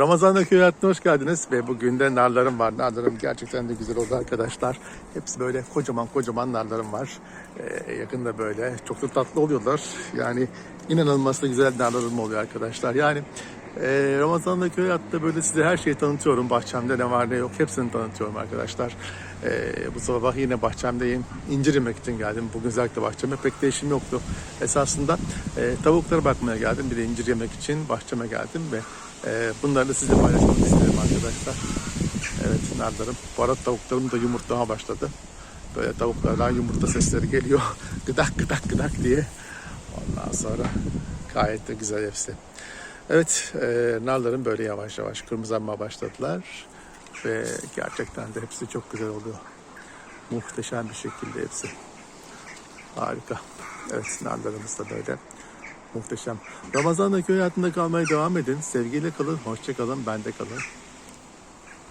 Ramazan'da köy hayatına hoş geldiniz ve bugün de narlarım var. Narlarım gerçekten de güzel oldu arkadaşlar. Hepsi böyle kocaman kocaman narlarım var. Ee, yakında böyle çok da tatlı oluyorlar. Yani inanılmaz da güzel narlarım oluyor arkadaşlar. Yani e, Ramazan'da köy hayatta böyle size her şeyi tanıtıyorum. Bahçemde ne var ne yok hepsini tanıtıyorum arkadaşlar. Ee, bu sabah yine bahçemdeyim. İncir yemek için geldim. Bugün özellikle bahçeme pek de işim yoktu. Esasında e, tavuklara bakmaya geldim. Bir de incir yemek için bahçeme geldim ve e, bunları da sizinle paylaşmak istedim arkadaşlar. Evet narlarım. Bu arada tavuklarım da yumurtlamaya başladı. Böyle tavuklardan yumurta sesleri geliyor. gıdak gıdak gıdak diye. Ondan sonra gayet de güzel hepsi. Evet, e, narların böyle yavaş yavaş kırmızılanmaya başladılar. Ve gerçekten de hepsi çok güzel oluyor. Muhteşem bir şekilde hepsi. Harika. Evet, narlarımız da böyle. Muhteşem. Ramazan'da köy hayatında kalmaya devam edin. Sevgiyle kalın, hoşça kalın, bende kalın.